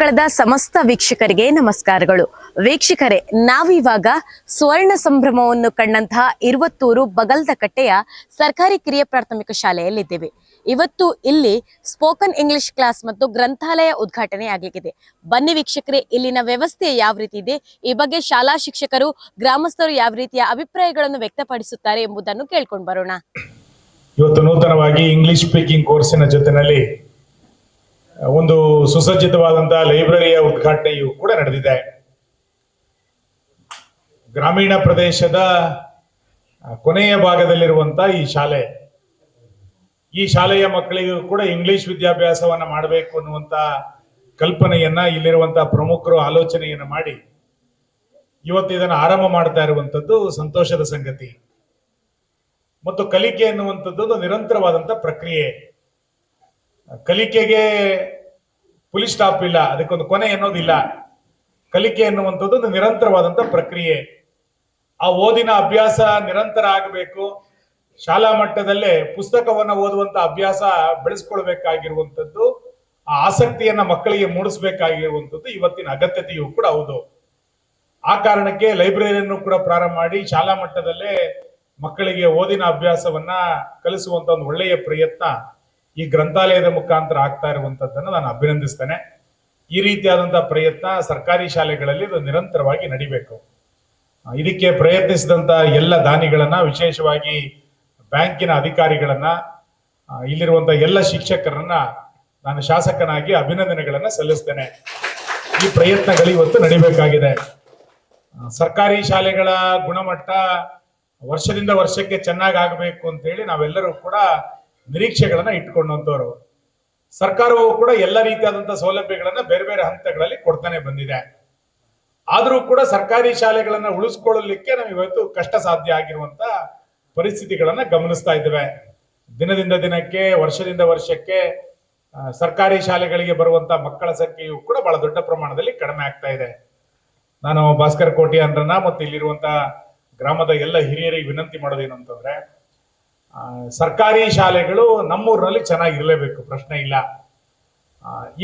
News ಸಮಸ್ತ ವೀಕ್ಷಕರಿಗೆ ನಮಸ್ಕಾರಗಳು. ವೀಕ್ಷಕರೇ, ನಾವಿವಾಗ ಸುವರ್ಣ ಸಂಭ್ರಮವನ್ನು ಕಂಡಂತಹ ಇರುವತ್ತೂರು ಬಗಲ್ದಕಟ್ಟೆಯ ಸರ್ಕಾರಿ ಕಿರಿಯ ಪ್ರಾಥಮಿಕ ಶಾಲೆಯಲ್ಲಿದ್ದೇವೆ. ಇವತ್ತು ಇಲ್ಲಿ ಸ್ಪೋಕನ್ ಇಂಗ್ಲಿಷ್ ಕ್ಲಾಸ್ ಮತ್ತು ಗ್ರಂಥಾಲಯ ಉದ್ಘಾಟನೆ ಆಗಲಿದೆ ಬನ್ನಿ ವೀಕ್ಷಕರೇ, ಇಲ್ಲಿನ ವ್ಯವಸ್ಥೆ ಯಾವ ರೀತಿ ಇದೆ? ಈ ಬಗ್ಗೆ ಶಾಲಾ ಶಿಕ್ಷಕರು, ಗ್ರಾಮಸ್ಥರು ಯಾವ ರೀತಿಯ ಅಭಿಪ್ರಾಯಗಳನ್ನು ವ್ಯಕ್ತಪಡಿಸುತ್ತಾರೆ ಎಂಬುದನ್ನು ಕೇಳ್ಕೊಂಡು ಬರೋಣ. ಇವತ್ತು ನೂತನವಾಗಿ ಇಂಗ್ಲಿಷ್ ಸ್ಪೀಕಿಂಗ್ ಕೋರ್ಸಿನ ಜೊತೆನಲ್ಲಿ ಒಂದು ಸುಸಜ್ಜಿತವಾದಂತಹ ಲೈಬ್ರರಿಯ ಉದ್ಘಾಟನೆಯು ಕೂಡ ನಡೆದಿದೆ. ಗ್ರಾಮೀಣ ಪ್ರದೇಶದ ಕೊನೆಯ ಭಾಗದಲ್ಲಿರುವಂತಹ ಈ ಶಾಲೆ. ಈ ಶಾಲೆಯ ಮಕ್ಕಳಿಗೂ ಕೂಡ ಇಂಗ್ಲಿಷ್ ವಿದ್ಯಾಭ್ಯಾಸವನ್ನ ಮಾಡಬೇಕು ಅನ್ನುವಂತ ಕಲ್ಪನೆಯನ್ನ ಇಲ್ಲಿರುವಂತಹ ಪ್ರಮುಖರು ಆಲೋಚನೆಯನ್ನ ಮಾಡಿ, ಇವತ್ತು ಇದನ್ನು ಆರಂಭ ಮಾಡ್ತಾ ಇರುವಂತದ್ದು ಸಂತೋಷದ ಸಂಗತಿ. ಮತ್ತು ಕಲಿಕೆ ಅನ್ನುವಂಥದ್ದು ನಿರಂತರವಾದಂತಹ ನಿರಂತರವಾದಂತ ಪ್ರಕ್ರಿಯೆ. ಕಲಿಕೆಗೆ ಪುಲಿಸ್ ಸ್ಟಾಪ್ ಇಲ್ಲ, ಅದಕ್ಕೊಂದು ಕೊನೆ ಅನ್ನೋದಿಲ್ಲ ಕಲಿಕೆ ಎನ್ನುವಂಥದ್ದು ಒಂದು ನಿರಂತರವಾದಂತ ಪ್ರಕ್ರಿಯೆ. ಆ ಓದಿನ ಅಭ್ಯಾಸ ನಿರಂತರ ಆಗಬೇಕು. ಶಾಲಾ ಮಟ್ಟದಲ್ಲೇ ಪುಸ್ತಕವನ್ನ ಓದುವಂತ ಅಭ್ಯಾಸ ಬೆಳೆಸ್ಕೊಳ್ಬೇಕಾಗಿರುವಂಥದ್ದು, ಆ ಆಸಕ್ತಿಯನ್ನ ಮಕ್ಕಳಿಗೆ ಮೂಡಿಸಬೇಕಾಗಿರುವಂಥದ್ದು ಇವತ್ತಿನ ಅಗತ್ಯತೆಯೂ ಕೂಡ ಹೌದು. ಆ ಕಾರಣಕ್ಕೆ ಲೈಬ್ರರಿಯನ್ನು ಕೂಡ ಪ್ರಾರಂಭ ಮಾಡಿ ಶಾಲಾ ಮಟ್ಟದಲ್ಲೇ ಮಕ್ಕಳಿಗೆ ಓದಿನ ಅಭ್ಯಾಸವನ್ನ ಕಲಿಸುವಂತ ಒಂದು ಒಳ್ಳೆಯ ಪ್ರಯತ್ನ ಈ ಗ್ರಂಥಾಲಯದ ಮುಖಾಂತರ ಆಗ್ತಾ ಇರುವಂತದ್ದನ್ನು ನಾನು ಅಭಿನಂದಿಸ್ತೇನೆ. ಈ ರೀತಿಯಾದಂತಹ ಪ್ರಯತ್ನ ಸರ್ಕಾರಿ ಶಾಲೆಗಳಲ್ಲಿ ಇದು ನಿರಂತರವಾಗಿ ನಡಿಬೇಕು. ಇದಕ್ಕೆ ಪ್ರಯತ್ನಿಸಿದಂತ ಎಲ್ಲ ದಾನಿಗಳನ್ನ, ವಿಶೇಷವಾಗಿ ಬ್ಯಾಂಕಿನ ಅಧಿಕಾರಿಗಳನ್ನ ಇಲ್ಲಿರುವಂತ ಎಲ್ಲ ಶಿಕ್ಷಕರನ್ನ ನಾನು ಶಾಸಕನಾಗಿ ಅಭಿನಂದನೆಗಳನ್ನ ಸಲ್ಲಿಸ್ತೇನೆ. ಈ ಪ್ರಯತ್ನಗಳು ಇವತ್ತು ನಡಿಬೇಕಾಗಿದೆ. ಸರ್ಕಾರಿ ಶಾಲೆಗಳ ಗುಣಮಟ್ಟ ವರ್ಷದಿಂದ ವರ್ಷಕ್ಕೆ ಚೆನ್ನಾಗಿ ಆಗಬೇಕು ಅಂತ ಹೇಳಿ ನಾವೆಲ್ಲರೂ ಕೂಡ ನಿರೀಕ್ಷೆಗಳನ್ನ ಇಟ್ಕೊಂಡಂತವ್ರು. ಸರ್ಕಾರವು ಕೂಡ ಎಲ್ಲ ರೀತಿಯಾದಂತಹ ಸೌಲಭ್ಯಗಳನ್ನ ಬೇರೆ ಬೇರೆ ಹಂತಗಳಲ್ಲಿ ಕೊಡ್ತಾನೆ ಬಂದಿದೆ. ಆದರೂ ಕೂಡ ಸರ್ಕಾರಿ ಶಾಲೆಗಳನ್ನ ಉಳಿಸ್ಕೊಳ್ಳಲಿಕ್ಕೆ ನಾವು ಇವತ್ತು ಕಷ್ಟ ಸಾಧ್ಯ ಆಗಿರುವಂತ ಪರಿಸ್ಥಿತಿಗಳನ್ನ ಗಮನಿಸ್ತಾ ಇದ್ದೇವೆ. ದಿನದಿಂದ ದಿನಕ್ಕೆ, ವರ್ಷದಿಂದ ವರ್ಷಕ್ಕೆ ಸರ್ಕಾರಿ ಶಾಲೆಗಳಿಗೆ ಬರುವಂತ ಮಕ್ಕಳ ಸಂಖ್ಯೆಯು ಕೂಡ ಬಹಳ ದೊಡ್ಡ ಪ್ರಮಾಣದಲ್ಲಿ ಕಡಿಮೆ ಆಗ್ತಾ ಇದೆ. ನಾನು ಭಾಸ್ಕರ್ ಕೋಟಿ ಅಂದ್ರನ್ನ ಮತ್ತು ಇಲ್ಲಿರುವಂತ ಗ್ರಾಮದ ಎಲ್ಲ ಹಿರಿಯರಿಗೆ ವಿನಂತಿ ಮಾಡೋದೇನು ಅಂತಂದ್ರೆ ಸರ್ಕಾರಿ ಶಾಲೆಗಳು ನಮ್ಮೂರಿನಲ್ಲಿ ಚೆನ್ನಾಗಿರಲೇಬೇಕು, ಪ್ರಶ್ನೆ ಇಲ್ಲ.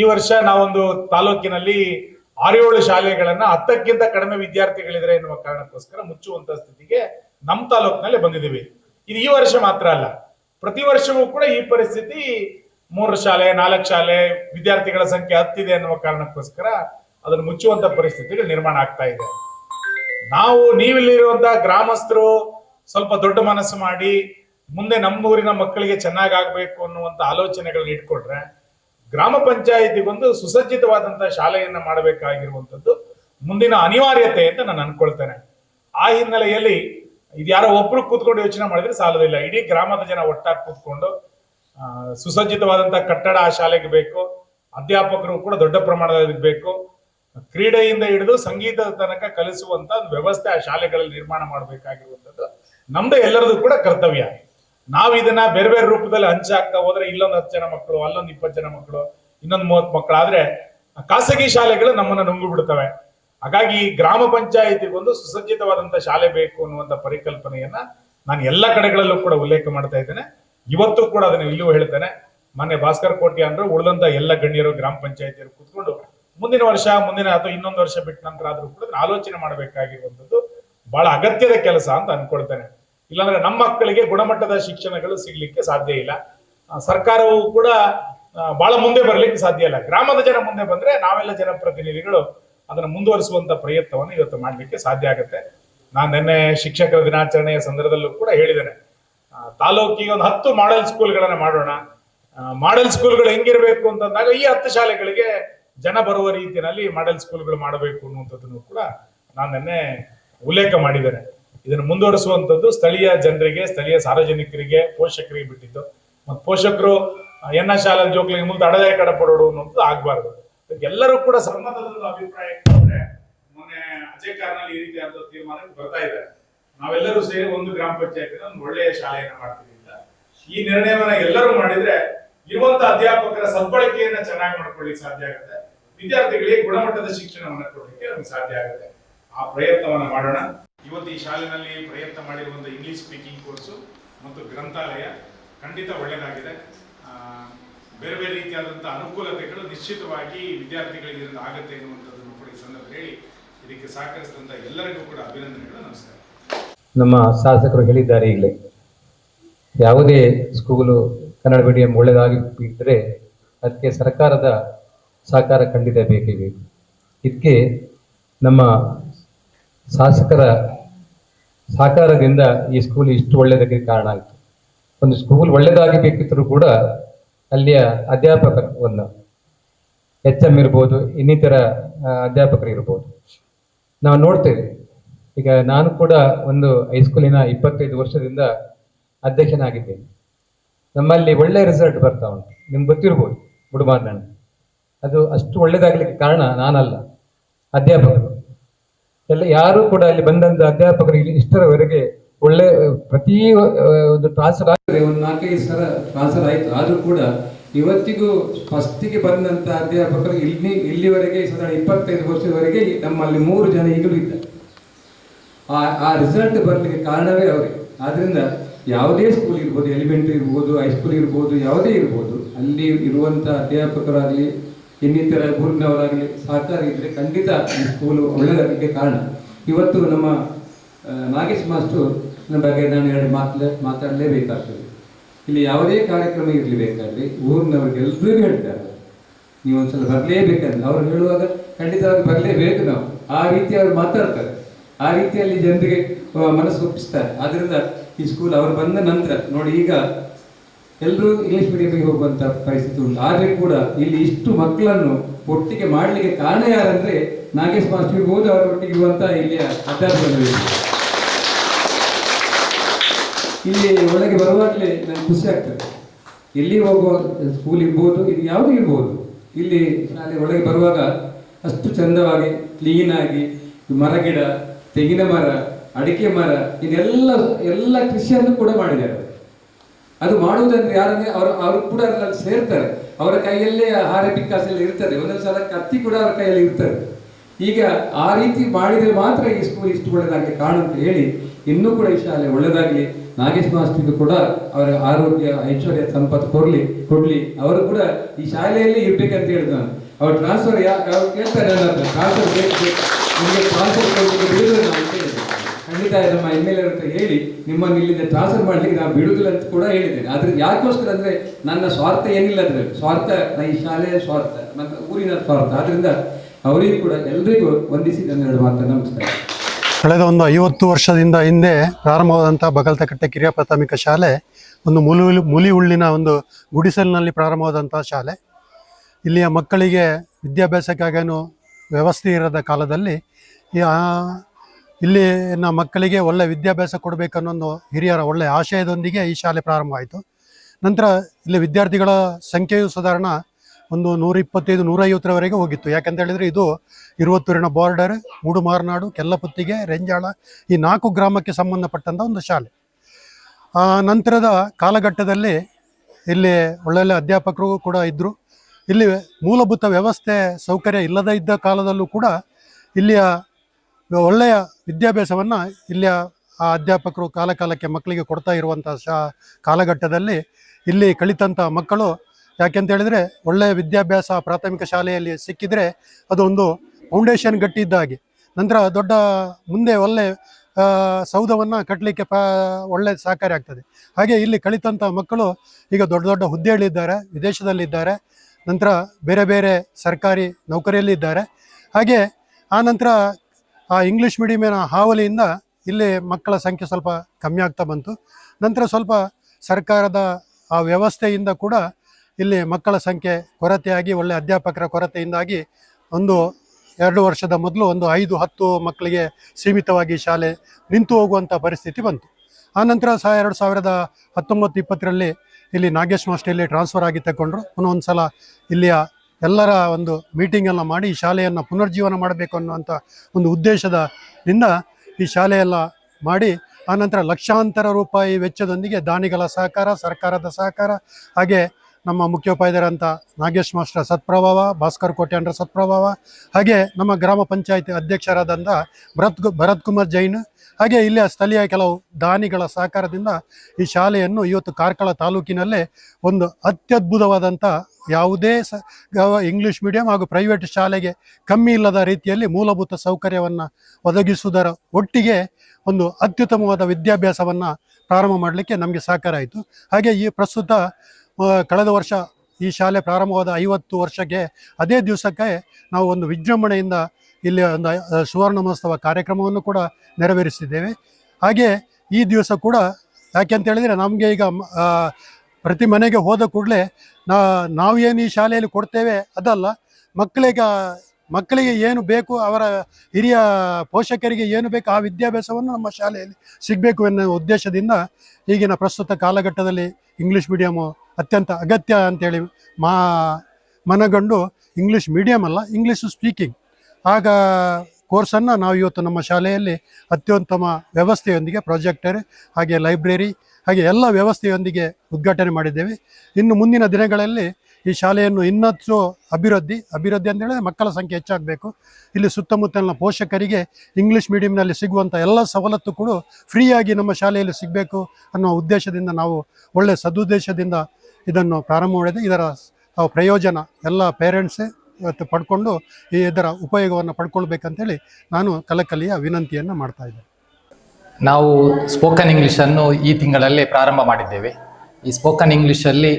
ಈ ವರ್ಷ ನಾವೊಂದು ತಾಲೂಕಿನಲ್ಲಿ ಆರೇಳು ಶಾಲೆಗಳನ್ನ ಹತ್ತಕ್ಕಿಂತ ಕಡಿಮೆ ವಿದ್ಯಾರ್ಥಿಗಳಿದ್ರೆ ಎನ್ನುವ ಕಾರಣಕ್ಕೋಸ್ಕರ ಮುಚ್ಚುವಂತ ಸ್ಥಿತಿಗೆ ನಮ್ಮ ತಾಲೂಕಿನಲ್ಲಿ ಬಂದಿದ್ದೀವಿ. ಇದು ಈ ವರ್ಷ ಮಾತ್ರ ಅಲ್ಲ, ಪ್ರತಿ ವರ್ಷವೂ ಕೂಡ ಈ ಪರಿಸ್ಥಿತಿ ಮೂರು ಶಾಲೆ, ನಾಲ್ಕು ಶಾಲೆ, ವಿದ್ಯಾರ್ಥಿಗಳ ಸಂಖ್ಯೆ ಹತ್ತಿದೆ ಅನ್ನುವ ಕಾರಣಕ್ಕೋಸ್ಕರ ಅದನ್ನು ಮುಚ್ಚುವಂತ ಪರಿಸ್ಥಿತಿಗಳು ನಿರ್ಮಾಣ ಆಗ್ತಾ ಇದೆ. ನಾವು ನೀವಿಲ್ಲಿರುವಂತಹ ಗ್ರಾಮಸ್ಥರು ಸ್ವಲ್ಪ ದೊಡ್ಡ ಮನಸ್ಸು ಮಾಡಿ ಮುಂದೆ ನಮ್ಮೂರಿನ ಮಕ್ಕಳಿಗೆ ಚೆನ್ನಾಗ್ ಆಗ್ಬೇಕು ಅನ್ನುವಂತ ಆಲೋಚನೆಗಳನ್ನ ಇಟ್ಕೊಂಡ್ರೆ ಗ್ರಾಮ ಪಂಚಾಯತಿಗೊಂದು ಸುಸಜ್ಜಿತವಾದಂತ ಶಾಲೆಯನ್ನ ಮಾಡಬೇಕಾಗಿರುವಂತದ್ದು ಮುಂದಿನ ಅನಿವಾರ್ಯತೆ ಅಂತ ನಾನು ಅನ್ಕೊಳ್ತೇನೆ. ಆ ಹಿನ್ನೆಲೆಯಲ್ಲಿ ಇದು ಯಾರೋ ಒಬ್ರು ಕೂತ್ಕೊಂಡು ಯೋಚನೆ ಮಾಡಿದ್ರೆ ಸಾಲದಿಲ್ಲ ಇಡೀ ಗ್ರಾಮದ ಜನ ಒಟ್ಟಾಗಿ ಕೂತ್ಕೊಂಡು ಸುಸಜ್ಜಿತವಾದಂತ ಸುಸಜ್ಜಿತವಾದಂತಹ ಕಟ್ಟಡ ಆ ಶಾಲೆಗೆ ಬೇಕು, ಅಧ್ಯಾಪಕರು ಕೂಡ ದೊಡ್ಡ ಪ್ರಮಾಣದಲ್ಲಿ ಬೇಕು, ಕ್ರೀಡೆಯಿಂದ ಹಿಡಿದು ಸಂಗೀತದ ತನಕ ಕಲಿಸುವಂತ ಒಂದು ವ್ಯವಸ್ಥೆ ಆ ಶಾಲೆಗಳಲ್ಲಿ ನಿರ್ಮಾಣ ಮಾಡಬೇಕಾಗಿರುವಂತದ್ದು ನಮ್ದು ಎಲ್ಲರದು ಕೂಡ ಕರ್ತವ್ಯ. ನಾವು ಇದನ್ನ ಬೇರೆ ಬೇರೆ ರೂಪದಲ್ಲಿ ಹಂಚಾಕ್ತಾ ಹೋದ್ರೆ ಇಲ್ಲೊಂದು ಹತ್ತು ಜನ ಮಕ್ಕಳು ಅಲ್ಲೊಂದು ಇಪ್ಪತ್ತು ಜನ ಮಕ್ಕಳು ಇನ್ನೊಂದು ಮೂವತ್ ಮಕ್ಕಳು ಆದ್ರೆ ಖಾಸಗಿ ಶಾಲೆಗಳು ನಮ್ಮನ್ನ ನುಂಗು ಬಿಡ್ತವೆ. ಹಾಗಾಗಿ ಗ್ರಾಮ ಪಂಚಾಯಿತಿಗೊಂದು ಸುಸಜ್ಜಿತವಾದಂತ ಶಾಲೆ ಬೇಕು ಅನ್ನುವಂತ ಪರಿಕಲ್ಪನೆಯನ್ನ ನಾನು ಎಲ್ಲ ಕಡೆಗಳಲ್ಲೂ ಕೂಡ ಉಲ್ಲೇಖ ಮಾಡ್ತಾ ಇದ್ದೇನೆ. ಇವತ್ತು ಕೂಡ ಅದನ್ನು ಇಲ್ಲೂ ಹೇಳ್ತೇನೆ. ಮೊನ್ನೆ ಭಾಸ್ಕರ್ ಕೋಟಿ ಅಂದ್ರೆ ಉಳಿದಂತ ಎಲ್ಲ ಗಣ್ಯರು, ಗ್ರಾಮ ಪಂಚಾಯತಿಯರು ಕೂತ್ಕೊಂಡು ಮುಂದಿನ ವರ್ಷ, ಮುಂದಿನ ಅಥವಾ ಇನ್ನೊಂದು ವರ್ಷ ಬಿಟ್ಟ ನಂತರ ಆದ್ರೂ ಕೂಡ ಆಲೋಚನೆ ಮಾಡಬೇಕಾಗಿರುವಂತದ್ದು ಬಹಳ ಅಗತ್ಯದ ಕೆಲಸ ಅಂತ ಅನ್ಕೊಳ್ತೇನೆ. ಇಲ್ಲಾಂದ್ರೆ ನಮ್ಮ ಮಕ್ಕಳಿಗೆ ಗುಣಮಟ್ಟದ ಶಿಕ್ಷಣಗಳು ಸಿಗ್ಲಿಕ್ಕೆ ಸಾಧ್ಯ ಇಲ್ಲ. ಸರ್ಕಾರವು ಕೂಡ ಬಹಳ ಮುಂದೆ ಬರಲಿಕ್ಕೆ ಸಾಧ್ಯ ಇಲ್ಲ. ಗ್ರಾಮದ ಜನ ಮುಂದೆ ಬಂದ್ರೆ ನಾವೆಲ್ಲ ಜನಪ್ರತಿನಿಧಿಗಳು ಅದನ್ನು ಮುಂದುವರಿಸುವಂತ ಪ್ರಯತ್ನವನ್ನು ಇವತ್ತು ಮಾಡ್ಲಿಕ್ಕೆ ಸಾಧ್ಯ ಆಗುತ್ತೆ. ನಾನು ನಿನ್ನೆ ಶಿಕ್ಷಕರ ದಿನಾಚರಣೆಯ ಸಂದರ್ಭದಲ್ಲೂ ಕೂಡ ಹೇಳಿದ್ದೇನೆ. ತಾಲೂಕಿಗೆ ಒಂದು ಹತ್ತು ಮಾಡೆಲ್ ಸ್ಕೂಲ್ಗಳನ್ನ ಮಾಡೋಣ. ಮಾಡೆಲ್ ಸ್ಕೂಲ್ಗಳು ಹೆಂಗಿರ್ಬೇಕು ಅಂತಂದಾಗ ಈ ಹತ್ತು ಶಾಲೆಗಳಿಗೆ ಜನ ಬರುವ ರೀತಿಯಲ್ಲಿ ಮಾಡೆಲ್ ಸ್ಕೂಲ್ಗಳು ಮಾಡಬೇಕು ಅನ್ನುವಂಥದ್ದನ್ನು ಕೂಡ ನಾನು ನಿನ್ನೆ ಉಲ್ಲೇಖ ಮಾಡಿದ್ದೇನೆ. ಇದನ್ನು ಮುಂದುವರಿಸುವಂಥದ್ದು ಸ್ಥಳೀಯ ಜನರಿಗೆ, ಸ್ಥಳೀಯ ಸಾರ್ವಜನಿಕರಿಗೆ, ಪೋಷಕರಿಗೆ ಬಿಟ್ಟಿದ್ದು. ಮತ್ತು ಪೋಷಕರು ಎನ್ನ ಶಾಲಾ ಜೋಕ್ಲಿಗೆ ಮುಂದೆ ಅಡದಾಯ ಕಡಪಡೋಡು ಅನ್ನೋದು ಆಗಬಾರ್ದು. ಎಲ್ಲರೂ ಕೂಡ ಸಮ್ಮತದ ಅಭಿಪ್ರಾಯ ಮೊನ್ನೆ ಅಜಯ್ ಕಾರ್ನಲ್ಲಿ ಈ ರೀತಿಯಾದ ತೀರ್ಮಾನಕ್ಕೆ ಬರ್ತಾ ಇದೆ ನಾವೆಲ್ಲರೂ ಸೇರಿ ಒಂದು ಗ್ರಾಮ ಪಂಚಾಯತ್ ಒಂದು ಒಳ್ಳೆಯ ಶಾಲೆಯನ್ನು ಮಾಡ್ತೀವಿ ಅಂತ. ಈ ನಿರ್ಣಯವನ್ನ ಎಲ್ಲರೂ ಮಾಡಿದ್ರೆ ಇರುವಂತ ಅಧ್ಯಾಪಕರ ಸದ್ಬಳಕೆಯನ್ನ ಚೆನ್ನಾಗಿ ಮಾಡ್ಕೊಳ್ಳಿಕ್ಕೆ ಸಾಧ್ಯ ಆಗುತ್ತೆ. ವಿದ್ಯಾರ್ಥಿಗಳಿಗೆ ಗುಣಮಟ್ಟದ ಶಿಕ್ಷಣವನ್ನು ಕೊಡಲಿಕ್ಕೆ ನಮ್ಗೆ ಸಾಧ್ಯ ಆಗುತ್ತೆ. ಆ ಪ್ರಯತ್ನವನ್ನ ಮಾಡೋಣ. ಇವತ್ತು ಈ ಶಾಲೆಯಲ್ಲಿ ಪ್ರಯತ್ನ ಮಾಡಿರುವಂತ ಇಂಗ್ಲಿಷ್ ಸ್ಪೀಕಿಂಗ್ ಕೋರ್ಸು ಮತ್ತು ಗ್ರಂಥಾಲಯ ಖಂಡಿತ ಒಳ್ಳೆಯದಾಗಿದೆ ಬೇರೆ ಬೇರೆ ರೀತಿಯಾದಂಥ ಅನುಕೂಲತೆಗಳು ನಿಶ್ಚಿತವಾಗಿ ವಿದ್ಯಾರ್ಥಿಗಳಿಗೆ ಇದರಿಂದ ಆಗುತ್ತೆ ಎನ್ನುವಂಥದ್ದನ್ನು ಕೂಡ ಈ ಸಂದರ್ಭ ಹೇಳಿ ಇದಕ್ಕೆ ಸಹಕರಿಸಿದಂಥ ಎಲ್ಲರಿಗೂ ಕೂಡ ಅಭಿನಂದನೆಗಳು. ನಮಸ್ಕಾರ. ನಮ್ಮ ಶಾಸಕರು ಹೇಳಿದ್ದಾರೆ ಈಗಲೇ, ಯಾವುದೇ ಸ್ಕೂಲು ಕನ್ನಡ ಮೀಡಿಯಂ ಒಳ್ಳೆಯದಾಗಿ ಇದ್ದರೆ ಅದಕ್ಕೆ ಸರ್ಕಾರದ ಸಹಕಾರ ಖಂಡಿತ ಬೇಕೇ ಬೇಕು. ಇದಕ್ಕೆ ನಮ್ಮ ಶಾಸಕರ ಸಹಕಾರದಿಂದ ಈ ಸ್ಕೂಲ್ ಇಷ್ಟು ಒಳ್ಳೆಯದಕ್ಕೆ ಕಾರಣ ಆಯಿತು. ಒಂದು ಸ್ಕೂಲ್ ಒಳ್ಳೆಯದಾಗಬೇಕಿದ್ದರೂ ಕೂಡ ಅಲ್ಲಿಯ ಅಧ್ಯಾಪಕರು ಒಂದು ಎಚ್ ಎಂ ಇರ್ಬೋದು, ಇನ್ನಿತರ ಅಧ್ಯಾಪಕರು ಇರ್ಬೋದು ನಾವು ನೋಡ್ತೇವೆ. ಈಗ ನಾನು ಕೂಡ ಒಂದು ಹೈಸ್ಕೂಲಿನ ಇಪ್ಪತ್ತೈದು ವರ್ಷದಿಂದ ಅಧ್ಯಕ್ಷನಾಗಿದ್ದೇನೆ. ನಮ್ಮಲ್ಲಿ ಒಳ್ಳೆ ರಿಸಲ್ಟ್ ಬರ್ತಾ ಉಂಟು. ನಿಮ್ಗೆ ಗೊತ್ತಿರ್ಬೋದು ಬುಡಮಾರ್ನಣ್ಣ ಅದು ಅಷ್ಟು ಒಳ್ಳೇದಾಗಲಿಕ್ಕೆ ಕಾರಣ ನಾನಲ್ಲ. ಅಧ್ಯಾಪಕರು. ಎಲ್ಲ ಯಾರು ಕೂಡ ಅಲ್ಲಿ ಬಂದಂತ ಅಧ್ಯಾಪಕರು ಇಲ್ಲಿ ಇಷ್ಟರವರೆಗೆ ಒಳ್ಳೆ ಪ್ರತಿ ಒಂದು ಟ್ರಾನ್ಸ್ಫರ್ ಆದರೆ ಒಂದು ನಾಲ್ಕೈದು ಸಲ ಟ್ರಾನ್ಸ್ಫರ್ ಆಯಿತು. ಆದರೂ ಕೂಡ ಇವತ್ತಿಗೂ ಫಸ್ಟಿಗೆ ಬಂದಂತ ಅಧ್ಯಾಪಕರು ಇಲ್ಲಿ, ಇಲ್ಲಿವರೆಗೆ ಸಾಧಾರಣ ಇಪ್ಪತ್ತೈದು ವರ್ಷದವರೆಗೆ ನಮ್ಮಲ್ಲಿ ಮೂರು ಜನ ಈಗಲೂ ಇದ್ದಾರೆ. ಆ ಆ ರಿಸಲ್ಟ್ ಬರಲಿಕ್ಕೆ ಕಾರಣವೇ ಅವರೇ. ಆದ್ರಿಂದ ಯಾವುದೇ ಸ್ಕೂಲ್ ಇರ್ಬೋದು ಎಲಿಮೆಂಟ್ರಿ ಇರ್ಬೋದು ಹೈಸ್ಕೂಲ್ ಇರ್ಬೋದು, ಯಾವುದೇ ಇರ್ಬೋದು, ಅಲ್ಲಿ ಇರುವಂಥ ಅಧ್ಯಾಪಕರಾಗಲಿ ಇನ್ನಿತರ ಊರಿನವರಾಗಲಿ ಸಹಕಾರ ಇದ್ದರೆ ಖಂಡಿತ ಈ ಸ್ಕೂಲು ಒಳ್ಳೆಯದಾಗಲಿಕ್ಕೆ ಕಾರಣ. ಇವತ್ತು ನಮ್ಮ ನಾಗೇಶ್ ಮಾಸ್ಟರ್ ಬಗ್ಗೆ ನಾನು ಎರಡು ಮಾತಲೆ, ಮಾತಾಡಲೇಬೇಕಾಗ್ತದೆ. ಇಲ್ಲಿ ಯಾವುದೇ ಕಾರ್ಯಕ್ರಮ ಇರಲಿ ಬೇಕಾದ್ರೆ ಊರಿನವ್ರಿಗೆ ಎಲ್ರಿಗೂ ಹೇಳ್ತಾರೆ. ನೀವು ಒಂದ್ಸಲ ಬರಲೇಬೇಕಂದ್ರೆ ಅವ್ರು ಹೇಳುವಾಗ ಖಂಡಿತವಾಗಿ ಬರಲೇಬೇಕು ನಾವು. ಆ ರೀತಿ ಅವ್ರು ಮಾತಾಡ್ತಾರೆ. ಆ ರೀತಿಯಲ್ಲಿ ಜನರಿಗೆ ಮನಸ್ಸು ಒಪ್ಪಿಸ್ತಾರೆ. ಆದ್ದರಿಂದ ಈ ಸ್ಕೂಲ್ ಅವ್ರು ಬಂದ ನಂತರ ನೋಡಿ ಈಗ ಎಲ್ಲರೂ ಇಂಗ್ಲಿಷ್ ಮೀಡಿಯಂಗೆ ಹೋಗುವಂತ ಪರಿಸ್ಥಿತಿ ಉಂಟು. ಆದ್ರೆ ಕೂಡ ಇಲ್ಲಿ ಇಷ್ಟು ಮಕ್ಕಳನ್ನು ಒಟ್ಟಿಗೆ ಮಾಡಲಿಕ್ಕೆ ಕಾರಣ ಯಾರಂದ್ರೆ ನಾಗೇಶ್ ಮಾಸ್ಟರ್ ಇರ್ಬೋದು, ಅವರ ಒಟ್ಟಿಗೆ ಇರುವಂತ ಇಲ್ಲಿಯ ಅಧ್ಯಾಪಕರು. ಇಲ್ಲಿ ಒಳಗೆ ಬರುವಾಗಲೇ ನನಗೆ ಖುಷಿ ಆಗ್ತದೆ. ಎಲ್ಲಿ ಹೋಗುವ ಸ್ಕೂಲ್ ಇರ್ಬೋದು ಇದು ಯಾವುದು ಇರ್ಬೋದು. ಇಲ್ಲಿ ಶಾಲೆ ಒಳಗೆ ಬರುವಾಗ ಅಷ್ಟು ಚಂದವಾಗಿ ಕ್ಲೀನ್ ಆಗಿ, ಮರಗಿಡ, ತೆಂಗಿನ ಮರ, ಅಡಿಕೆ ಮರ ಇದೆಲ್ಲ ಎಲ್ಲ ಕೃಷಿಯನ್ನು ಕೂಡ ಮಾಡಿದ್ದಾರೆ. ಅದು ಮಾಡುವುದಂದ್ರೆ ಯಾರಂದ್ರೆ ಅವರು ಅವರು ಕೂಡ ಅದರಲ್ಲಿ ಸೇರ್ತಾರೆ. ಅವರ ಕೈಯಲ್ಲೇ ಹಾರೆ ಪಿಕ್ಕಾಸೆಲ್ಲ ಇರ್ತದೆ. ಒಂದೊಂದು ಸಲ ಕತ್ತಿ ಕೂಡ ಅವರ ಕೈಯಲ್ಲಿ ಇರ್ತದೆ. ಈಗ ಆ ರೀತಿ ಮಾಡಿದರೆ ಮಾತ್ರ ಈ ಸ್ಕೂಲ್ ಇಷ್ಟು ಒಳ್ಳೆದಾಗಲಿ ಕಾಣುತ್ತೆ ಹೇಳಿ ಇನ್ನೂ ಕೂಡ ಈ ಶಾಲೆ ಒಳ್ಳೆದಾಗಲಿ. ನಾಗೇಶ್ ಮಾಸ್ಟ್ರಿಗೂ ಕೂಡ ಅವರ ಆರೋಗ್ಯ, ಐಶ್ವರ್ಯ, ಸಂಪತ್ತು ಕೊಡ್ಲಿ ಕೊಡ್ಲಿ. ಅವರು ಕೂಡ ಈ ಶಾಲೆಯಲ್ಲಿ ಇರ್ಬೇಕಂತ ಹೇಳಿದ್ರು ನಾನು. ಅವ್ರು ಟ್ರಾನ್ಸ್ಫರ್ ಅವ್ರು ಕೇಳ್ತಾರೆ ಟ್ರಾನ್ಸ್ಫರ್ ಬೇಕು. ನಿಮಗೆ ಟ್ರಾನ್ಸ್ಫರ್ ನಾನು ಅಂತ. ಖಂಡಿತ ನಮ್ಮ ಎಂ ಎಲ್ ಹತ್ರ ಹೇಳಿ, ನಿಮ್ಮನ್ನು ಇಲ್ಲಿಂದ ಟ್ರಾನ್ಸ್ಫರ್ ಮಾಡ್ಲಿಕ್ಕೆ ನಾವು ಬಿಡುದಿಲ್ಲ ಅಂತ ಕೂಡ ಹೇಳಿದ್ದೇನೆ. ಆದ್ರೆ ಯಾಕೋಸ್ಕರ ಅಂದ್ರೆ ನನ್ನ ಸ್ವಾರ್ಥ ಏನಿಲ್ಲ ಅದ್ರಲ್ಲಿ. ಸ್ವಾರ್ಥ ಈ ಶಾಲೆಯ ಸ್ವಾರ್ಥ ನನ್ನ ಊರಿನ ಸ್ವಾರ್ಥ. ಆದ್ರಿಂದ ಅವರಿಗೂ ಕೂಡ ಎಲ್ರಿಗೂ ವಂದಿಸಿ ಎರಡು ಮಾತನ್ನು ನಮಸ್ಕಾರ ಕಳೆದ ಒಂದು ಐವತ್ತು ವರ್ಷದಿಂದ ಹಿಂದೆ ಪ್ರಾರಂಭವಾದಂಥ ಬಗಲ್ತಕಟ್ಟೆ ಕಿರಿಯ ಪ್ರಾಥಮಿಕ ಶಾಲೆ, ಒಂದು ಮುಲಿ ಮುಲಿ ಉಳ್ಳಿನ ಒಂದು ಗುಡಿಸಲಿನಲ್ಲಿ ಪ್ರಾರಂಭವಾದಂಥ ಶಾಲೆ. ಇಲ್ಲಿಯ ಮಕ್ಕಳಿಗೆ ವಿದ್ಯಾಭ್ಯಾಸಕ್ಕಾಗೇನು ವ್ಯವಸ್ಥೆ ಇರದ ಕಾಲದಲ್ಲಿ ಈ ಇಲ್ಲಿನ ಮಕ್ಕಳಿಗೆ ಒಳ್ಳೆ ವಿದ್ಯಾಭ್ಯಾಸ ಕೊಡಬೇಕನ್ನೊಂದು ಹಿರಿಯರ ಒಳ್ಳೆಯ ಆಶಯದೊಂದಿಗೆ ಈ ಶಾಲೆ ಪ್ರಾರಂಭವಾಯಿತು. ನಂತರ ಇಲ್ಲಿ ವಿದ್ಯಾರ್ಥಿಗಳ ಸಂಖ್ಯೆಯು ಸಾಧಾರಣ ಒಂದು ನೂರ ಇಪ್ಪತ್ತೈದು ನೂರೈವತ್ತರವರೆಗೆ ಹೋಗಿತ್ತು. ಯಾಕಂತ ಹೇಳಿದರೆ ಇದು ಇರುವತ್ತೂರಿನ ಬಾರ್ಡರ್ ಮೂಡುಮಾರ್ನಾಡು, ಕೆಲ್ಲಪುತ್ತಿಗೆ, ರೆಂಜಾಳ ಈ ನಾಲ್ಕು ಗ್ರಾಮಕ್ಕೆ ಸಂಬಂಧಪಟ್ಟಂಥ ಒಂದು ಶಾಲೆ. ನಂತರದ ಕಾಲಘಟ್ಟದಲ್ಲಿ ಇಲ್ಲಿ ಒಳ್ಳೊಳ್ಳೆ ಅಧ್ಯಾಪಕರು ಕೂಡ ಇದ್ದರು ಇಲ್ಲಿ ಮೂಲಭೂತ ವ್ಯವಸ್ಥೆ, ಸೌಕರ್ಯ ಇಲ್ಲದೇ ಇದ್ದ ಕಾಲದಲ್ಲೂ ಕೂಡ ಇಲ್ಲಿಯ ಒಳ್ಳೆಯ ವಿದ್ಯಾಭ್ಯಾಸವನ್ನು ಇಲ್ಲಿಯ ಆ ಅಧ್ಯಾಪಕರು ಕಾಲಕಾಲಕ್ಕೆ ಮಕ್ಕಳಿಗೆ ಕೊಡ್ತಾ ಇರುವಂಥ ಶಾ ಕಾಲಘಟ್ಟದಲ್ಲಿ ಇಲ್ಲಿ ಕಲಿತಂಥ ಮಕ್ಕಳು. ಯಾಕೆಂತ ಹೇಳಿದ್ರೆ ಒಳ್ಳೆಯ ವಿದ್ಯಾಭ್ಯಾಸ ಪ್ರಾಥಮಿಕ ಶಾಲೆಯಲ್ಲಿ ಸಿಕ್ಕಿದರೆ ಅದೊಂದು ಫೌಂಡೇಶನ್ ಗಟ್ಟಿದ್ದ ಹಾಗೆ. ನಂತರ ದೊಡ್ಡ ಮುಂದೆ ಒಳ್ಳೆ ಸೌಧವನ್ನು ಕಟ್ಟಲಿಕ್ಕೆ ಪ, ಒಳ್ಳೆ ಸಹಕಾರಿ ಆಗ್ತದೆ. ಹಾಗೆ ಇಲ್ಲಿ ಕಲಿತಂಥ ಮಕ್ಕಳು ಈಗ ದೊಡ್ಡ ದೊಡ್ಡ ಹುದ್ದೆಗಳಿದ್ದಾರೆ ವಿದೇಶದಲ್ಲಿದ್ದಾರೆ. ನಂತರ ಬೇರೆ ಬೇರೆ ಸರ್ಕಾರಿ ನೌಕರಿಯಲ್ಲಿದ್ದಾರೆ. ಹಾಗೆ ಆ ನಂತರ ಆ ಇಂಗ್ಲೀಷ್ ಮೀಡಿಯಮಿನ ಹಾವಳಿಯಿಂದ ಇಲ್ಲಿ ಮಕ್ಕಳ ಸಂಖ್ಯೆ ಸ್ವಲ್ಪ ಕಮ್ಮಿ ಆಗ್ತಾ ಬಂತು. ನಂತರ ಸ್ವಲ್ಪ ಸರ್ಕಾರದ ಆ ವ್ಯವಸ್ಥೆಯಿಂದ ಕೂಡ ಇಲ್ಲಿ ಮಕ್ಕಳ ಸಂಖ್ಯೆ ಕೊರತೆಯಾಗಿ, ಒಳ್ಳೆ ಅಧ್ಯಾಪಕರ ಕೊರತೆಯಿಂದಾಗಿ ಒಂದು ಎರಡು ವರ್ಷದ ಮೊದಲು ಒಂದು ಐದು, ಹತ್ತು ಮಕ್ಕಳಿಗೆ ಸೀಮಿತವಾಗಿ ಶಾಲೆ ನಿಂತು ಹೋಗುವಂಥ ಪರಿಸ್ಥಿತಿ ಬಂತು. ಆನಂತರ ಸಹ ಎರಡು ಸಾವಿರದ ಹತ್ತೊಂಬತ್ತು ಇಪ್ಪತ್ತರಲ್ಲಿ ಇಲ್ಲಿ ನಾಗೇಶ್ ಮಾಸ್ಟರ್ ಟ್ರಾನ್ಸ್ಫರ್ ಆಗಿ ತಗೊಂಡ್ರು. ಪುನಃ ಒಂದು ಸಲ ಇಲ್ಲಿಯ ಎಲ್ಲರ ಒಂದು ಮೀಟಿಂಗನ್ನು ಮಾಡಿ ಈ ಶಾಲೆಯನ್ನು ಪುನರ್ಜೀವನ ಮಾಡಬೇಕು ಅನ್ನುವಂಥ ಒಂದು ಉದ್ದೇಶದಿಂದ ಈ ಶಾಲೆಯೆಲ್ಲ ಮಾಡಿ ಆನಂತರ ಲಕ್ಷಾಂತರ ರೂಪಾಯಿ ವೆಚ್ಚದೊಂದಿಗೆ ದಾನಿಗಳ ಸಹಕಾರ, ಸರ್ಕಾರದ ಸಹಕಾರ, ಹಾಗೆ ನಮ್ಮ ಮುಖ್ಯೋಪಾಧ್ಯಾಯರಂತ ನಾಗೇಶ್ ಮಾಸ್ಟರ್ ಸತ್ಪ್ರಭಾವ, ಭಾಸ್ಕರ್ ಕೋಟೆ ಅಂಡ್ರ ಸತ್ಪ್ರಭಾವ, ಹಾಗೆ ನಮ್ಮ ಗ್ರಾಮ ಪಂಚಾಯತಿ ಅಧ್ಯಕ್ಷರಾದಂಥ ಭರತ್ ಭರತ್ ಕುಮಾರ್ ಜೈನ್ ಹಾಗೆ ಇಲ್ಲಿಯ ಸ್ಥಳೀಯ ಕೆಲವು ದಾನಿಗಳ ಸಹಕಾರದಿಂದ ಈ ಶಾಲೆಯನ್ನು ಇವತ್ತು ಕಾರ್ಕಳ ತಾಲೂಕಿನಲ್ಲೇ ಒಂದು ಅತ್ಯದ್ಭುತವಾದಂಥ ಯಾವುದೇ ಸ ಇಂಗ್ಲೀಷ್ ಮೀಡಿಯಂ ಹಾಗೂ ಪ್ರೈವೇಟ್ ಶಾಲೆಗೆ ಕಮ್ಮಿ ಇಲ್ಲದ ರೀತಿಯಲ್ಲಿ ಮೂಲಭೂತ ಸೌಕರ್ಯವನ್ನು ಒದಗಿಸುವುದರ ಒಟ್ಟಿಗೆ ಒಂದು ಅತ್ಯುತ್ತಮವಾದ ವಿದ್ಯಾಭ್ಯಾಸವನ್ನು ಪ್ರಾರಂಭ ಮಾಡಲಿಕ್ಕೆ ನಮಗೆ ಸಹಕಾರ ಆಯಿತು. ಹಾಗೆ ಈ ಪ್ರಸ್ತುತ ಕಳೆದ ವರ್ಷ ಈ ಶಾಲೆ ಪ್ರಾರಂಭವಾದ ಐವತ್ತು ವರ್ಷಕ್ಕೆ ಅದೇ ದಿವಸಕ್ಕೆ ನಾವು ಒಂದು ವಿಜೃಂಭಣೆಯಿಂದ ಇಲ್ಲಿ ಒಂದು ಸುವರ್ಣ ಮಹೋತ್ಸವ ಕಾರ್ಯಕ್ರಮವನ್ನು ಕೂಡ ನೆರವೇರಿಸಿದ್ದೇವೆ. ಹಾಗೆ ಈ ದಿವಸ ಕೂಡ, ಯಾಕೆ ಅಂತ ಹೇಳಿದರೆ ನಮಗೆ ಈಗ ಪ್ರತಿ ಮನೆಗೆ ಹೋದ ಕೂಡಲೇ ನಾ ನಾವೇನು ಈ ಶಾಲೆಯಲ್ಲಿ ಕೊಡ್ತೇವೆ ಅದಲ್ಲ, ಮಕ್ಕಳಿಗೆ ಮಕ್ಕಳಿಗೆ ಏನು ಬೇಕು, ಅವರ ಹಿರಿಯ ಪೋಷಕರಿಗೆ ಏನು ಬೇಕು, ಆ ವಿದ್ಯಾಭ್ಯಾಸವನ್ನು ನಮ್ಮ ಶಾಲೆಯಲ್ಲಿ ಸಿಗಬೇಕು ಎನ್ನುವ ಉದ್ದೇಶದಿಂದ ಈಗಿನ ಪ್ರಸ್ತುತ ಕಾಲಘಟ್ಟದಲ್ಲಿ ಇಂಗ್ಲೀಷ್ ಮೀಡಿಯಮು ಅತ್ಯಂತ ಅಗತ್ಯ ಅಂತೇಳಿ ಮಾ, ಮನಗಂಡು ಇಂಗ್ಲೀಷ್ ಮೀಡಿಯಮ್ ಅಲ್ಲ, ಇಂಗ್ಲೀಷು ಸ್ಪೀಕಿಂಗ್. ಆಗ ಕೋರ್ಸನ್ನು ನಾವು ಇವತ್ತು ನಮ್ಮ ಶಾಲೆಯಲ್ಲಿ ಅತ್ಯುತ್ತಮ ವ್ಯವಸ್ಥೆಯೊಂದಿಗೆ ಪ್ರೊಜೆಕ್ಟರ್ ಹಾಗೆ ಲೈಬ್ರರಿ, ಹಾಗೆ ಎಲ್ಲ ವ್ಯವಸ್ಥೆಯೊಂದಿಗೆ ಉದ್ಘಾಟನೆ ಮಾಡಿದ್ದೇವೆ. ಇನ್ನು ಮುಂದಿನ ದಿನಗಳಲ್ಲಿ ಈ ಶಾಲೆಯನ್ನು ಇನ್ನಷ್ಟು ಅಭಿವೃದ್ಧಿ ಅಭಿವೃದ್ಧಿ ಅಂತ ಹೇಳಿದ್ರೆ ಮಕ್ಕಳ ಸಂಖ್ಯೆ ಹೆಚ್ಚಾಗಬೇಕು. ಇಲ್ಲಿ ಸುತ್ತಮುತ್ತಲಿನ ಪೋಷಕರಿಗೆ ಇಂಗ್ಲೀಷ್ ಮೀಡಿಯಂನಲ್ಲಿ ಸಿಗುವಂಥ ಎಲ್ಲ ಸವಲತ್ತು ಕೂಡ ಫ್ರೀಯಾಗಿ ನಮ್ಮ ಶಾಲೆಯಲ್ಲಿ ಸಿಗಬೇಕು ಅನ್ನೋ ಉದ್ದೇಶದಿಂದ ನಾವು ಒಳ್ಳೆಯ ಸದುದ್ದೇಶದಿಂದ ಇದನ್ನು ಪ್ರಾರಂಭ ಮಾಡಿದೆ. ಇದರ ಪ್ರಯೋಜನ ಎಲ್ಲ ಪೇರೆಂಟ್ಸೇ ಪಡ್ಕೊಂಡು ಈ ಇದರ ಉಪಯೋಗವನ್ನು ಪಡ್ಕೊಳ್ಬೇಕಂತೇಳಿ ನಾನು ಕಲಕಲಿಯ ವಿನಂತಿಯನ್ನು ಮಾಡ್ತಾ ಇದ್ದೆ ನಾವು ಸ್ಪೋಕನ್ ಇಂಗ್ಲೀಷನ್ನು ಈ ತಿಂಗಳಲ್ಲೇ ಪ್ರಾರಂಭ ಮಾಡಿದ್ದೇವೆ. ಈ ಸ್ಪೋಕನ್ ಇಂಗ್ಲೀಷಲ್ಲಿ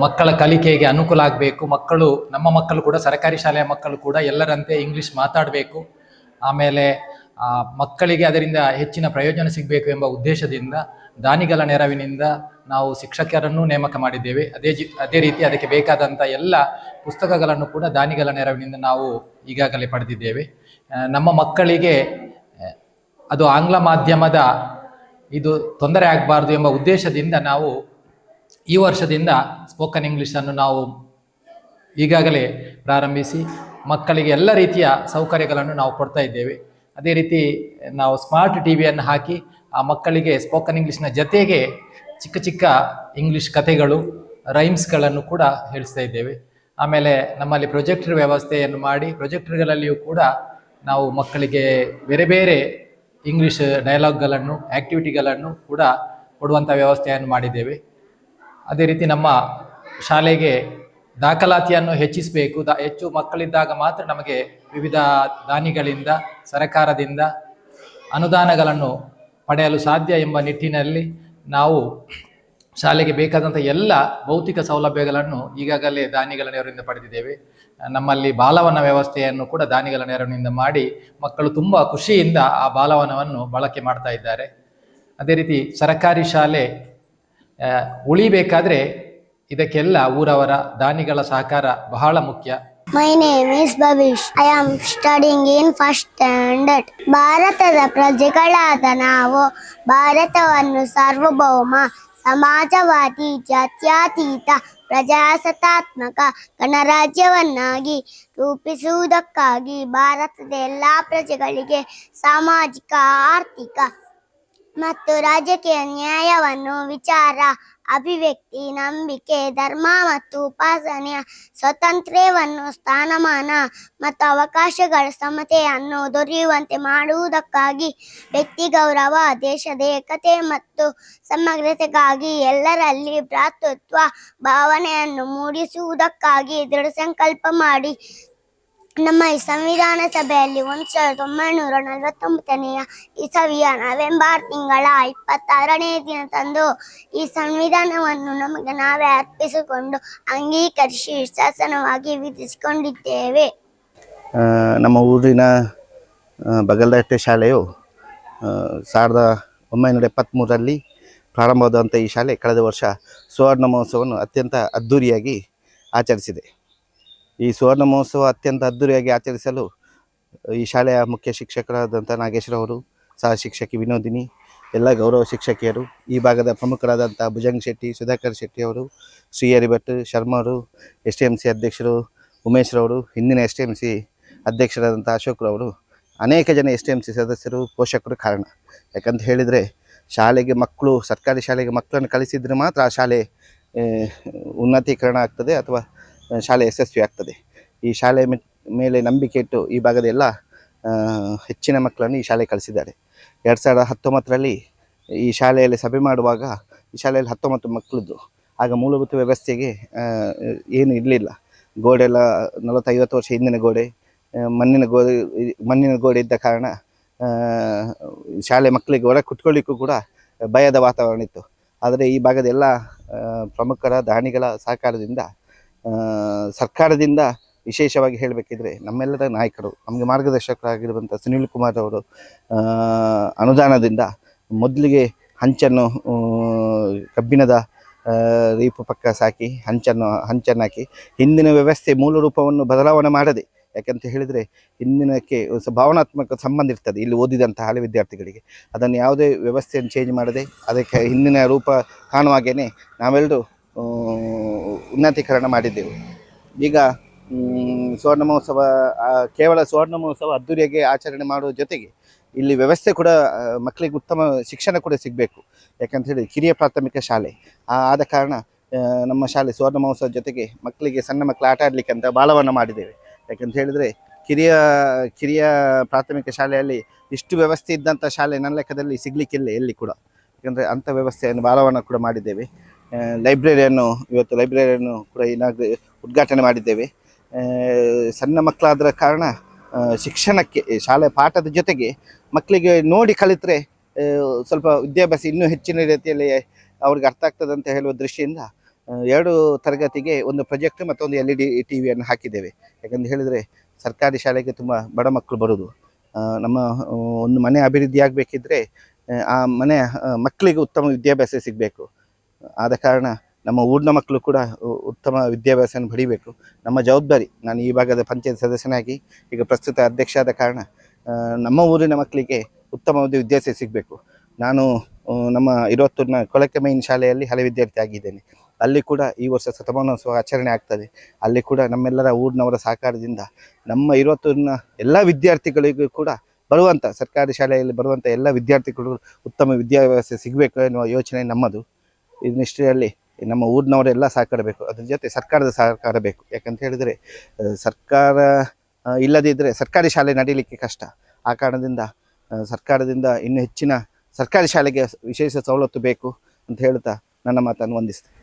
ಮಕ್ಕಳ ಕಲಿಕೆಗೆ ಅನುಕೂಲ ಆಗಬೇಕು. ಮಕ್ಕಳು, ನಮ್ಮ ಮಕ್ಕಳು ಕೂಡ, ಸರ್ಕಾರಿ ಶಾಲೆಯ ಮಕ್ಕಳು ಕೂಡ ಎಲ್ಲರಂತೆ ಇಂಗ್ಲೀಷ್ ಮಾತಾಡಬೇಕು. ಆಮೇಲೆ ಮಕ್ಕಳಿಗೆ ಅದರಿಂದ ಹೆಚ್ಚಿನ ಪ್ರಯೋಜನ ಸಿಗಬೇಕು ಎಂಬ ಉದ್ದೇಶದಿಂದ ದಾನಿಗಳ ನೆರವಿನಿಂದ ನಾವು ಶಿಕ್ಷಕರನ್ನು ನೇಮಕ ಮಾಡಿದ್ದೇವೆ. ಅದೇ ಅದೇ ರೀತಿ ಅದಕ್ಕೆ ಬೇಕಾದಂಥ ಎಲ್ಲ ಪುಸ್ತಕಗಳನ್ನು ಕೂಡ ದಾನಿಗಳ ನೆರವಿನಿಂದ ನಾವು ಈಗಾಗಲೇ ಪಡೆದಿದ್ದೇವೆ. ನಮ್ಮ ಮಕ್ಕಳಿಗೆ ಅದು ಆಂಗ್ಲ ಮಾಧ್ಯಮದ ಇದು ತೊಂದರೆ ಆಗಬಾರ್ದು ಎಂಬ ಉದ್ದೇಶದಿಂದ ನಾವು ಈ ವರ್ಷದಿಂದ ಸ್ಪೋಕನ್ ಇಂಗ್ಲೀಷನ್ನು ನಾವು ಈಗಾಗಲೇ ಪ್ರಾರಂಭಿಸಿ ಮಕ್ಕಳಿಗೆ ಎಲ್ಲ ರೀತಿಯ ಸೌಕರ್ಯಗಳನ್ನು ನಾವು ಕೊಡ್ತಾ ಇದ್ದೇವೆ. ಅದೇ ರೀತಿ ನಾವು ಸ್ಮಾರ್ಟ್ ಟಿ ವಿಯನ್ನು ಹಾಕಿ ಆ ಮಕ್ಕಳಿಗೆ ಸ್ಪೋಕನ್ ಇಂಗ್ಲೀಷ್ನ ಜೊತೆಗೆ ಚಿಕ್ಕ ಚಿಕ್ಕ ಇಂಗ್ಲೀಷ್ ಕಥೆಗಳು, ರೈಮ್ಸ್ಗಳನ್ನು ಕೂಡ ಹೇಳಿಸ್ತಾ ಇದ್ದೇವೆ. ಆಮೇಲೆ ನಮ್ಮಲ್ಲಿ ಪ್ರೊಜೆಕ್ಟರ್ ವ್ಯವಸ್ಥೆಯನ್ನು ಮಾಡಿ, ಪ್ರೊಜೆಕ್ಟರ್ಗಳಲ್ಲಿಯೂ ಕೂಡ ನಾವು ಮಕ್ಕಳಿಗೆ ಬೇರೆ ಬೇರೆ ಇಂಗ್ಲೀಷ್ ಡೈಲಾಗ್ಗಳನ್ನು ಆ್ಯಕ್ಟಿವಿಟಿಗಳನ್ನು ಕೂಡ ಕೊಡುವಂಥ ವ್ಯವಸ್ಥೆಯನ್ನು ಮಾಡಿದ್ದೇವೆ. ಅದೇ ರೀತಿ ನಮ್ಮ ಶಾಲೆಗೆ ದಾಖಲಾತಿಯನ್ನು ಹೆಚ್ಚಿಸಬೇಕು. ದ ಹೆಚ್ಚು ಮಕ್ಕಳಿದ್ದಾಗ ಮಾತ್ರ ನಮಗೆ ವಿವಿಧ ದಾನಿಗಳಿಂದ, ಸರಕಾರದಿಂದ ಅನುದಾನಗಳನ್ನು ಪಡೆಯಲು ಸಾಧ್ಯ ಎಂಬ ನಿಟ್ಟಿನಲ್ಲಿ ನಾವು ಶಾಲೆಗೆ ಬೇಕಾದಂಥ ಎಲ್ಲ ಭೌತಿಕ ಸೌಲಭ್ಯಗಳನ್ನು ಈಗಾಗಲೇ ದಾನಿಗಳ ನೆರವಿನಿಂದ ಪಡೆದಿದ್ದೇವೆ. ನಮ್ಮಲ್ಲಿ ಬಾಲವನ ವ್ಯವಸ್ಥೆಯನ್ನು ಕೂಡ ದಾನಿಗಳ ನೆರವಿನಿಂದ ಮಾಡಿ ಮಕ್ಕಳು ತುಂಬ ಖುಷಿಯಿಂದ ಆ ಬಾಲವನವನ್ನು ಬಳಕೆ ಮಾಡ್ತಾ ಇದ್ದಾರೆ. ಅದೇ ರೀತಿ ಸರಕಾರಿ ಶಾಲೆ ಉಳಿಬೇಕಾದ್ರೆ ಇದಕ್ಕೆಲ್ಲ ಊರವರ ದಾನಿಗಳ ಸಹಕಾರ ಬಹಳ ಮುಖ್ಯ. My name is Bhavish I am studying in first standard ಭಾರತದ ಪ್ರಜೆಗಳಾದ ನಾವು ಭಾರತವನ್ನು ಸಾರ್ವಭೌಮ, ಸಮಾಜವಾದಿ, ಜಾತ್ಯತೀತ, ಪ್ರಜಾಸತ್ತಾತ್ಮಕ, ಗಣರಾಜ್ಯವನ್ನಾಗಿ ರೂಪಿಸುವುದಕ್ಕಾಗಿ ಭಾರತದ ಎಲ್ಲ ಪ್ರಜೆಗಳಿಗೆ ಸಾಮಾಜಿಕ, ಆರ್ಥಿಕ ಮತ್ತು ರಾಜಕೀಯ ನ್ಯಾಯವನ್ನು ವಿಚಾರ, ಅಭಿವ್ಯಕ್ತಿ, ನಂಬಿಕೆ, ಧರ್ಮ ಮತ್ತು ಉಪಾಸನೆಯ ಸ್ವಾತಂತ್ರ್ಯವನ್ನು ಸ್ಥಾನಮಾನ ಮತ್ತು ಅವಕಾಶಗಳ ಸಮತೆಯನ್ನು ದೊರೆಯುವಂತೆ ಮಾಡುವುದಕ್ಕಾಗಿ ವ್ಯಕ್ತಿ ಗೌರವ, ದೇಶದ ಏಕತೆ ಮತ್ತು ಸಮಗ್ರತೆಗಾಗಿ ಎಲ್ಲರಲ್ಲಿ ಭ್ರಾತೃತ್ವ ಭಾವನೆಯನ್ನು ಮೂಡಿಸುವುದಕ್ಕಾಗಿ ದೃಢ ಸಂಕಲ್ಪ ಮಾಡಿ ನಮ್ಮ ಈ ಸಂವಿಧಾನ ಸಭೆಯಲ್ಲಿ ಒಂದು ಸಾವಿರದ ಒಂಬೈನೂರ ನಲವತ್ತೊಂಬತ್ತನೆಯ ಇಸವಿಯ ನವೆಂಬರ್ ತಿಂಗಳ ಇಪ್ಪತ್ತಾರನೇ ದಿನ ತಂದು ಈ ಸಂವಿಧಾನವನ್ನು ನಮಗೆ ನಾವೇ ಅರ್ಪಿಸಿಕೊಂಡು ಅಂಗೀಕರಿಸಿ ಶಾಸನವಾಗಿ ವಿಧಿಸಿಕೊಂಡಿದ್ದೇವೆ. ನಮ್ಮ ಊರಿನ ಬಗಲ್ದಟ್ಟೆ ಶಾಲೆಯು ಸಾವಿರದ ಒಂಬೈನೂರ ಎಪ್ಪತ್ತ್ಮೂರರಲ್ಲಿ ಪ್ರಾರಂಭವಾದಂಥ ಈ ಶಾಲೆ ಕಳೆದ ವರ್ಷ ಸುವರ್ಣ ಮಹೋತ್ಸವವನ್ನು ಅತ್ಯಂತ ಅದ್ಧೂರಿಯಾಗಿ ಆಚರಿಸಿದೆ. ಈ ಸುವರ್ಣ ಮಹೋತ್ಸವ ಅತ್ಯಂತ ಅದ್ದೂರಿಯಾಗಿ ಆಚರಿಸಲು ಈ ಶಾಲೆಯ ಮುಖ್ಯ ಶಿಕ್ಷಕರಾದಂಥ ನಾಗೇಶ್ವರವರು ಸಹ ಶಿಕ್ಷಕಿ ವಿನೋದಿನಿ, ಎಲ್ಲ ಗೌರವ ಶಿಕ್ಷಕಿಯರು, ಈ ಭಾಗದ ಪ್ರಮುಖರಾದಂಥ ಭುಜಂಗ್ ಶೆಟ್ಟಿ, ಸುಧಾಕರ್ ಶೆಟ್ಟಿ ಅವರು ಶ್ರೀಹರಿ ಭಟ್ ಶರ್ಮಾ ಅವರು ಎಸ್ ಟಿ ಎಂ ಸಿ ಅಧ್ಯಕ್ಷರು ಉಮೇಶ್ರವರು ಹಿಂದಿನ ಎಸ್ ಟಿ ಎಂ ಸಿ ಅಧ್ಯಕ್ಷರಾದಂಥ ಅಶೋಕ್ರವರು ಅನೇಕ ಜನ ಎಸ್ ಟಿ ಎಂ ಸಿ ಸದಸ್ಯರು, ಪೋಷಕರು ಕಾರಣ. ಯಾಕಂತ ಹೇಳಿದರೆ, ಶಾಲೆಗೆ ಮಕ್ಕಳು, ಸರ್ಕಾರಿ ಶಾಲೆಗೆ ಮಕ್ಕಳನ್ನು ಕಳಿಸಿದರೆ ಮಾತ್ರ ಆ ಶಾಲೆ ಉನ್ನತೀಕರಣ ಆಗ್ತದೆ ಅಥವಾ ಶಾಲೆ ಯಶಸ್ವಿ ಆಗ್ತದೆ. ಈ ಶಾಲೆ ಮೇಲೆ ನಂಬಿಕೆ ಇಟ್ಟು ಈ ಭಾಗದ ಎಲ್ಲ ಹೆಚ್ಚಿನ ಮಕ್ಕಳನ್ನು ಈ ಶಾಲೆ ಕಳಿಸಿದ್ದಾರೆ. ಎರಡು ಸಾವಿರದ ಹತ್ತೊಂಬತ್ತರಲ್ಲಿ ಈ ಶಾಲೆಯಲ್ಲಿ ಸಭೆ ಮಾಡುವಾಗ, ಈ ಶಾಲೆಯಲ್ಲಿ ಹತ್ತೊಂಬತ್ತು ಮಕ್ಕಳದ್ದು ಆಗ ಮೂಲಭೂತ ವ್ಯವಸ್ಥೆಗೆ ಏನು ಇರಲಿಲ್ಲ. ಗೋಡೆಲ್ಲ ನಲವತ್ತೈವತ್ತು ವರ್ಷ ಹಿಂದಿನ ಗೋಡೆ ಮಣ್ಣಿನ ಗೋಡೆ ಮಣ್ಣಿನ ಗೋಡೆ ಇದ್ದ ಕಾರಣ ಶಾಲೆ ಮಕ್ಕಳಿಗೆ ಹೊರ ಕುತ್ಕೊಳ್ಳಿಕ್ಕೂ ಕೂಡ ಭಯದ ವಾತಾವರಣ ಇತ್ತು. ಆದರೆ ಈ ಭಾಗದ ಎಲ್ಲ ಪ್ರಮುಖರ, ದಾನಿಗಳ ಸಹಕಾರದಿಂದ ಸರ್ಕಾರದಿಂದ ವಿಶೇಷವಾಗಿ ಹೇಳಬೇಕಿದ್ರೆ ನಮ್ಮೆಲ್ಲರ ನಾಯಕರು, ನಮಗೆ ಮಾರ್ಗದರ್ಶಕರಾಗಿರುವಂಥ ಸುನೀಲ್ ಕುಮಾರ್ ಅವರು ಅನುದಾನದಿಂದ ಮೊದಲಿಗೆ ಹಂಚನ್ನು ಕಬ್ಬಿಣದ ರೀಪು ಪಕ್ಕ ಸಾಕಿ ಹಂಚನ್ನು ಹಂಚನ್ನು ಹಾಕಿ ಹಿಂದಿನ ವ್ಯವಸ್ಥೆ ಮೂಲ ರೂಪವನ್ನು ಬದಲಾವಣೆ ಮಾಡದೆ, ಯಾಕಂತ ಹೇಳಿದರೆ ಹಿಂದಿನಕ್ಕೆ ಭಾವನಾತ್ಮಕ ಸಂಬಂಧ ಇರ್ತದೆ ಇಲ್ಲಿ ಓದಿದಂಥ ಹಳೆ ವಿದ್ಯಾರ್ಥಿಗಳಿಗೆ. ಅದನ್ನು ಯಾವುದೇ ವ್ಯವಸ್ಥೆಯನ್ನು ಚೇಂಜ್ ಮಾಡದೆ, ಅದಕ್ಕೆ ಹಿಂದಿನ ರೂಪ ಕಾಣುವಾಗೇ ನಾವೆಲ್ಲರೂ ಉನ್ನತೀಕರಣ ಮಾಡಿದ್ದೆವು. ಈಗ ಸುವರ್ಣ ಮಹೋತ್ಸವ ಕೇವಲ ಸುವರ್ಣ ಮಹೋತ್ಸವ ಅದ್ದೂರಿಯಾಗಿ ಆಚರಣೆ ಮಾಡುವ ಜೊತೆಗೆ ಇಲ್ಲಿ ವ್ಯವಸ್ಥೆ ಕೂಡ ಮಕ್ಕಳಿಗೆ ಉತ್ತಮ ಶಿಕ್ಷಣ ಕೂಡ ಸಿಗಬೇಕು. ಯಾಕಂತ ಹೇಳಿ ಕಿರಿಯ ಪ್ರಾಥಮಿಕ ಶಾಲೆ. ಆದ ಕಾರಣ ನಮ್ಮ ಶಾಲೆ ಸುವರ್ಣ ಮಹೋತ್ಸವ ಜೊತೆಗೆ ಮಕ್ಕಳಿಗೆ ಸಣ್ಣ ಮಕ್ಕಳು ಆಟ ಆಡಲಿಕ್ಕೆ ಅಂತ ಬಾಲವನ್ನು ಮಾಡಿದ್ದೇವೆ. ಯಾಕಂತ ಹೇಳಿದರೆ, ಕಿರಿಯ ಕಿರಿಯ ಪ್ರಾಥಮಿಕ ಶಾಲೆಯಲ್ಲಿ ಇಷ್ಟು ವ್ಯವಸ್ಥೆ ಇದ್ದಂಥ ಶಾಲೆ ನನ್ನ ಲೆಕ್ಕದಲ್ಲಿ ಸಿಗಲಿಕ್ಕಿಲ್ಲ ಎಲ್ಲಿ ಕೂಡ. ಯಾಕಂದರೆ ಅಂಥ ವ್ಯವಸ್ಥೆಯನ್ನು, ಬಾಲವನ್ನು ಕೂಡ ಮಾಡಿದ್ದೇವೆ. ಲೈಬ್ರರಿಯನ್ನು ಇವತ್ತು ಲೈಬ್ರರಿಯನ್ನು ಕೂಡ ಏನಾಗ ಉದ್ಘಾಟನೆ ಮಾಡಿದ್ದೇವೆ. ಸಣ್ಣ ಮಕ್ಕಳಾದ ಕಾರಣ ಶಿಕ್ಷಣಕ್ಕೆ ಶಾಲೆ ಪಾಠದ ಜೊತೆಗೆ ಮಕ್ಕಳಿಗೆ ನೋಡಿ ಕಲಿತರೆ ಸ್ವಲ್ಪ ವಿದ್ಯಾಭ್ಯಾಸ ಇನ್ನೂ ಹೆಚ್ಚಿನ ರೀತಿಯಲ್ಲಿ ಅವ್ರಿಗೆ ಅರ್ಥ ಆಗ್ತದೆ ಅಂತ ಹೇಳುವ ದೃಷ್ಟಿಯಿಂದ ಎರಡು ತರಗತಿಗೆ ಒಂದು ಪ್ರೊಜೆಕ್ಟ್ ಮತ್ತು ಒಂದು ಎಲ್ ಇ ಡಿ ಟಿ ವಿಯನ್ನು ಹಾಕಿದ್ದೇವೆ. ಯಾಕಂತ ಹೇಳಿದರೆ ಸರ್ಕಾರಿ ಶಾಲೆಗೆ ತುಂಬ ಬಡ ಮಕ್ಕಳು ಬರೋದು. ನಮ್ಮ, ಒಂದು ಮನೆ ಅಭಿವೃದ್ಧಿ ಆಗಬೇಕಿದ್ರೆ, ಆ ಮನೆ ಮಕ್ಕಳಿಗೆ ಉತ್ತಮ ವಿದ್ಯಾಭ್ಯಾಸ ಸಿಗಬೇಕು. ಆದ ಕಾರಣ ನಮ್ಮ ಊರಿನ ಮಕ್ಕಳು ಕೂಡ ಉತ್ತಮ ವಿದ್ಯಾಭ್ಯಾಸವನ್ನು ಪಡಿಬೇಕು. ನಮ್ಮ ಜವಾಬ್ದಾರಿ, ನಾನು ಈ ಭಾಗದ ಪಂಚಾಯತ್ ಸದಸ್ಯನಾಗಿ, ಈಗ ಪ್ರಸ್ತುತ ಅಧ್ಯಕ್ಷ ಆದ ಕಾರಣ ನಮ್ಮ ಊರಿನ ಮಕ್ಕಳಿಗೆ ಉತ್ತಮ ಒಂದು ವಿದ್ಯಾಭ್ಯಾಸ ಸಿಗಬೇಕು. ನಾನು ನಮ್ಮ ಇರುವತ್ತೂರಿನ ಕೊಳಕೆ ಮೈನ್ ಶಾಲೆಯಲ್ಲಿ ಹಳೆ ವಿದ್ಯಾರ್ಥಿ ಆಗಿದ್ದೇನೆ. ಅಲ್ಲಿ ಕೂಡ ಈ ವರ್ಷ ಶತಮಾನೋತ್ಸವ ಆಚರಣೆ ಆಗ್ತದೆ. ಅಲ್ಲಿ ಕೂಡ ನಮ್ಮೆಲ್ಲರ ಊರಿನವರ ಸಹಕಾರದಿಂದ ನಮ್ಮ ಇರುವತ್ತೂರಿನ ಎಲ್ಲ ವಿದ್ಯಾರ್ಥಿಗಳಿಗೂ ಕೂಡ ಬರುವಂಥ, ಸರ್ಕಾರಿ ಶಾಲೆಯಲ್ಲಿ ಬರುವಂಥ ಎಲ್ಲ ವಿದ್ಯಾರ್ಥಿಗಳು ಉತ್ತಮ ವಿದ್ಯಾಭ್ಯಾಸ ಸಿಗಬೇಕು ಎನ್ನುವ ಯೋಚನೆ ನಮ್ಮದು. ಈ ನಿಷ್ಠೆಯಲ್ಲಿ ನಮ್ಮ ಊರಿನವರೆಲ್ಲ ಸಹಕಾರ ಬೇಕು. ಅದ್ರ ಜೊತೆ ಸರ್ಕಾರದ ಸಹಕಾರ ಬೇಕು. ಯಾಕಂತ ಹೇಳಿದರೆ ಸರ್ಕಾರ ಇಲ್ಲದಿದ್ದರೆ ಸರ್ಕಾರಿ ಶಾಲೆ ನಡೀಲಿಕ್ಕೆ ಕಷ್ಟ. ಆ ಕಾರಣದಿಂದ ಸರ್ಕಾರದಿಂದ ಇನ್ನು ಹೆಚ್ಚಿನ ಸರ್ಕಾರಿ ಶಾಲೆಗೆ ವಿಶೇಷ ಸವಲತ್ತು ಬೇಕು ಅಂತ ಹೇಳ್ತಾ ನನ್ನ ಮಾತನ್ನು ವಂದಿಸ್ತೇನೆ.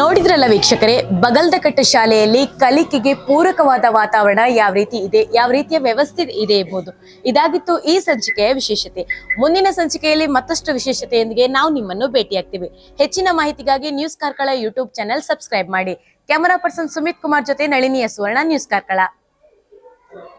ನೋಡಿದ್ರಲ್ಲ ವೀಕ್ಷಕರೇ ಬಗಲ್ದಕಟ್ಟೆ ಶಾಲೆಯಲ್ಲಿ ಕಲಿಕೆಗೆ ಪೂರಕವಾದ ವಾತಾವರಣ ಯಾವ ರೀತಿ ಇದೆ, ಯಾವ ರೀತಿಯ ವ್ಯವಸ್ಥೆ ಇದೆ ಎಂಬುದು. ಇದಾಗಿತ್ತು ಈ ಸಂಚಿಕೆಯ ವಿಶೇಷತೆ. ಮುಂದಿನ ಸಂಚಿಕೆಯಲ್ಲಿ ಮತ್ತಷ್ಟು ವಿಶೇಷತೆಯೊಂದಿಗೆ ನಾವು ನಿಮ್ಮನ್ನು ಭೇಟಿಯಾಗ್ತೀವಿ. ಹೆಚ್ಚಿನ ಮಾಹಿತಿಗಾಗಿ news Karkala YouTube channel subscribe ಮಾಡಿ. ಕ್ಯಾಮರಾ ಪರ್ಸನ್ ಸುಮಿತ್ ಕುಮಾರ್ ಜೊತೆ ನಳಿನಿಯ ಸುವರ್ಣ ನ್ಯೂಸ್ ಕಾರ್ಕಳ.